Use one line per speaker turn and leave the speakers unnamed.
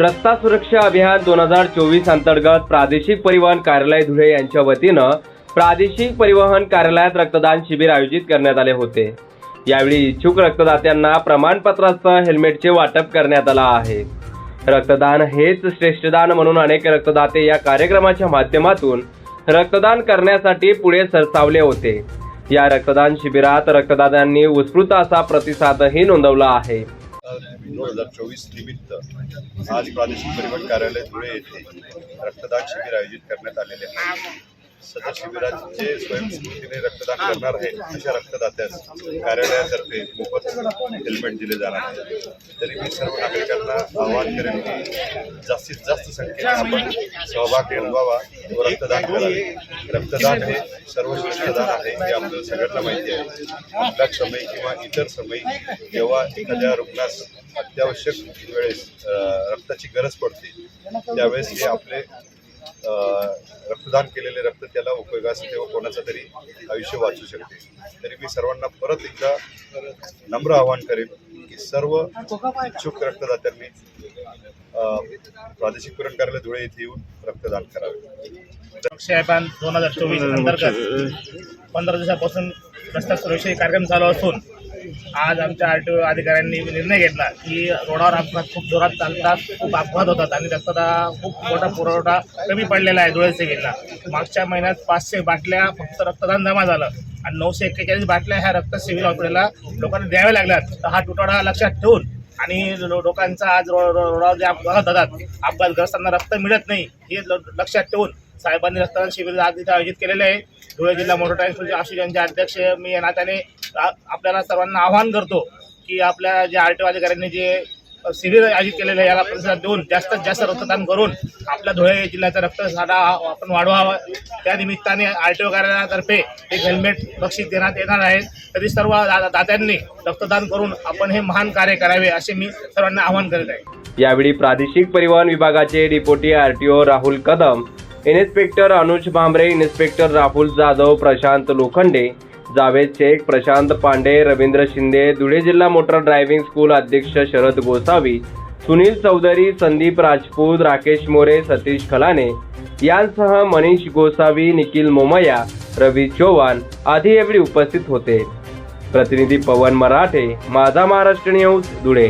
रस्ता सुरक्षा अभियान दोन हजार चोवीस अंतर्गत प्रादेशिक परिवहन कार्यालय धुळे यांच्या वतीनं प्रादेशिक परिवहन कार्यालयात रक्तदान शिबिर आयोजित करण्यात आले होते. यावेळी इच्छुक रक्तदात्यांना प्रमाणपत्रासह हेल्मेटचे वाटप करण्यात आलं आहे. रक्तदान हेच श्रेष्ठदान म्हणून अनेक रक्तदाते या कार्यक्रमाच्या माध्यमातून रक्तदान करण्यासाठी पुढे सरसावले होते. या रक्तदान शिबिरात रक्तदात्यांनी उत्स्फूर्त असा प्रतिसादही नोंदवला आहे.
दोन हजार चोवीस निमित्त आज प्रादेशिक परिवहन कार्यालय धुळे येथे रक्तदान शिबिर आयोजित करण्यात आलेले आहे. सदर शिबिराचे स्वयंस्फूर्तीने रक्तदान करणार आहेत अशा रक्तदात्यास कार्यालयातर्फे मोफत हेल्मेट दिले जाणार आहे. तरी मी सर्व नागरिकांना आवाहन करेन की जास्तीत जास्त संख्येने आपण सहभाग नोंदवावा व रक्तदान करावे. रक्तदान हे सर्वश्रेष्ठ दान आहे हे आपल्याला सगळ्यांना माहिती आहे. आपल्या समय किंवा इतर समय जेव्हा एखाद्या रुग्णास अत्यावश्यक वेळेस रक्ताची गरज पडते त्यावेळेस हे आपले रक्तदान केलेले रक्त त्याला उपयोगास येते व कोणाचं तरी आयुष्य वाचू शकते. तरी मी सर्वांना परत एकदा नम्र आवाहन करेन की सर्व इच्छुक रक्तदात्यांनी प्रादेशिक पुरवठा कार्यालय धुळे येथे येऊन रक्तदान करावे.
साहेबान दोन हजार चोवीस अंतर्गत पंधरा दिवसापासून रस्ता सुरक्षा कार्यक्रम चालू असून आज आमच्या आर टी ओ अधिकाऱ्यांनी निर्णय घेतला की रोडावर अपघात खूप जोरात चालतात खूप अपघात होतात आणि रक्तदा खूप मोठा पुरवठा कमी पडलेला आहे धुळे सिव्हिलला. मागच्या महिन्यात पाचशे बाटल्या फक्त रक्तदान जमा झालं आणि नऊशे एक्केचाळीस बाटल्या ह्या रक्त सिव्हिल हॉस्पिटलला लोकांना द्याव्या लागल्यात. तर हा तुटवडा लक्षात ठेवून आणि लोकांचा आज रोडावर जे अपघात होतात अपघातग्रस्तांना रक्त मिळत नाही हे ल- लक्षात ठेवून साहेबांनी रक्तदान शिबिर आज इथे आयोजित केलेले आहे. धुळे जिल्हा मोटर ट्रान्सपोर्ट असोसिएशनचे अध्यक्ष मी या नात्याने आपल्याला सर्वांना आवाहन करतो की आपल्या जे आर टी ओ अधिकाऱ्यांनी जे शिबिर आयोजित केलेलं आहे याला प्रतिसाद देऊन जास्तीत जास्त रक्तदान करून आपल्या धुळे जिल्ह्याचा रक्तसाठा आपण वाढवावा. त्या निमित्ताने आर टी ओ कार्यालयातर्फे एक हेल्मेट बक्षीस देण्यात येणार आहे. तरी सर्व दा- दात्यांनी रक्तदान करून आपण हे महान कार्य करावे असे मी सर्वांना आवाहन करीत आहे.
यावेळी प्रादेशिक परिवहन विभागाचे deputy O Rahul Kadam inspector Anuj Bhambare inspector Rahul Jadhav Prashant Lokhande Javed Shaikh Prashant Pande Ravindra Shinde Dhule जिल्हा मोटर ड्रायव्हिंग स्कूल अध्यक्ष शरद गोसावी सुनील चौधरी संदीप राजपूत राकेश मोरे सतीश खलाने यांसह मनीष गोसावी निखिल मोमया रवी चौहान आदी यावेळी उपस्थित होते. प्रतिनिधी पवन मराठे माझा महाराष्ट्र न्यूज धुळे.